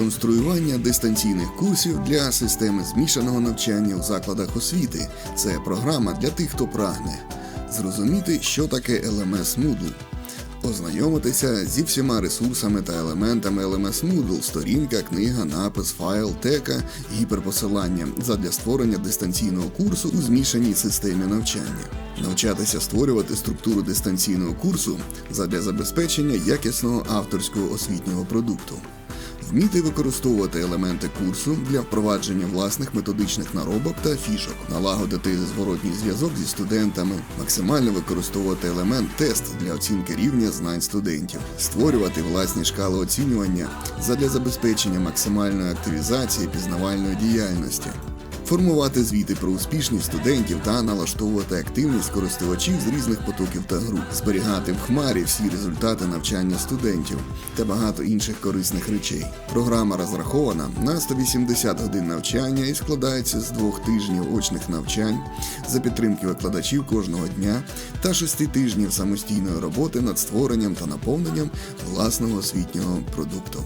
Конструювання дистанційних курсів для системи змішаного навчання у закладах освіти це програма для тих, хто прагне зрозуміти, що таке LMS Moodle, ознайомитися зі всіма ресурсами та елементами LMS Moodle, сторінка, книга, напис, файл, тека, гіперпосилання задля створення дистанційного курсу у змішаній системі навчання. Навчатися створювати структуру дистанційного курсу задля забезпечення якісного авторського освітнього продукту. Вміти використовувати елементи курсу для впровадження власних методичних наробок та фішок, налагодити зворотній зв'язок зі студентами, максимально використовувати елемент тест для оцінки рівня знань студентів, створювати власні шкали оцінювання задля забезпечення максимальної активізації пізнавальної діяльності. Формувати звіти про успішність студентів та налаштовувати активність користувачів з різних потоків та груп, зберігати в хмарі всі результати навчання студентів та багато інших корисних речей. Програма розрахована на 180 годин навчання і складається з двох тижнів очних навчань за підтримки викладачів кожного дня та шести тижнів самостійної роботи над створенням та наповненням власного освітнього продукту.